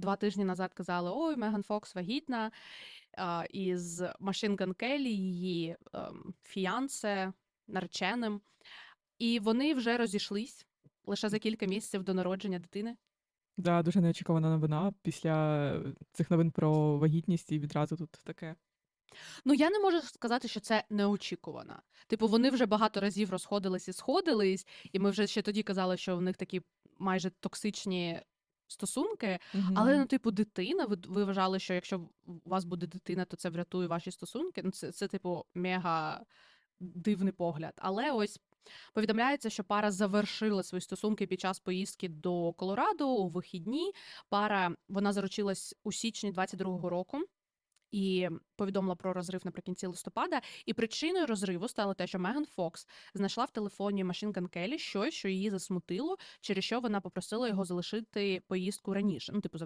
два тижні назад казали: ой, Меган Фокс вагітна із Gun Kelly, її ем, фіянсе, нареченим. І вони вже розійшлись лише за кілька місяців до народження дитини. Да, дуже неочікувана новина після цих новин про вагітність і відразу тут таке. Ну, я не можу сказати, що це неочікувано. Типу, вони вже багато разів розходились і сходились, і ми вже ще тоді казали, що в них такі майже токсичні стосунки. Але, ну, типу, дитина, ви, ви вважали, що якщо у вас буде дитина, то це врятує ваші стосунки. Ну, це, це типу, мега дивний погляд. Але ось повідомляється, що пара завершила свої стосунки під час поїздки до Колорадо у вихідні. Пара вона заручилась у січні 22-го року. І повідомила про розрив наприкінці листопада. І причиною розриву стало те, що Меган Фокс знайшла в телефоні Машин Келлі щось, що її засмутило, через що вона попросила його залишити поїздку раніше. Ну, типу,